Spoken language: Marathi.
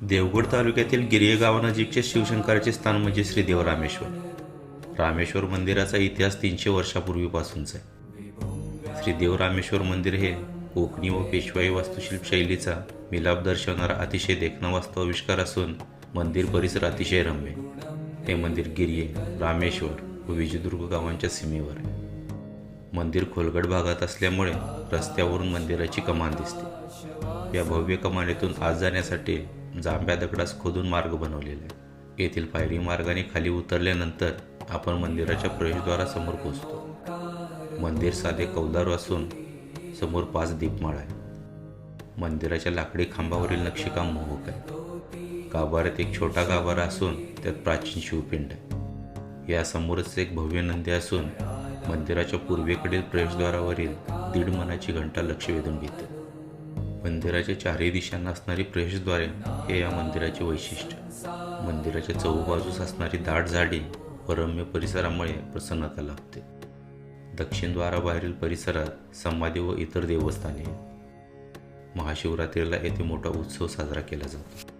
देवगड तालुक्यातील गिरिये गावानजीकचे शिवशंकराचे स्थान म्हणजे श्री देव रामेश्वर रामेश्वर मंदिराचा इतिहास तीनशे वर्षापूर्वीपासूनचा आहे. श्री देव रामेश्वर मंदिर हे कोकणी व पेशवाई वास्तुशिल्प शैलीचा मिलाप दर्शवणारा अतिशय देखणा वास्तू आविष्कार असून मंदिर परिसर अतिशय रम्य हे मंदिर गिरिये रामेश्वर व विजयदुर्ग गावांच्या सीमेवर आहे. मंदिर खोलगड भागात असल्यामुळे रस्त्यावरून मंदिराची कमान दिसते. या भव्य कमानीतून आज जाण्यासाठी जांभ्या दगडास खोदून मार्ग बनवलेला आहे. येथील पायरी मार्गाने खाली उतरल्यानंतर आपण मंदिराच्या प्रवेशद्वारासमोर पोहोचतो. मंदिर साधे कौलारू असून समोर पाच दीपमाळ आहे मंदिराच्या लाकडी खांबावरील नक्षीकाम मोहक आहे गाभाऱ्यात एक छोटा गाभारा असून त्यात प्राचीन शिवपिंड आहे. यासमोरच एक भव्य नंदी असून मंदिराच्या पूर्वेकडील प्रवेशद्वारावरील दीड मनाची घंटा लक्ष वेधून घेते. मंदिराच्या चारही दिशांना असणारी प्रवेशद्वारे हे या मंदिराचे वैशिष्ट्य. मंदिराच्या चहूबाजूस असणारी दाट झाडी व रम्य परिसरामुळे प्रसन्नता लाभते. दक्षिणद्वाराबाहेरील परिसरात समाधी व इतर देवस्थाने. महाशिवरात्रीला येथे मोठा उत्सव साजरा केला जातो.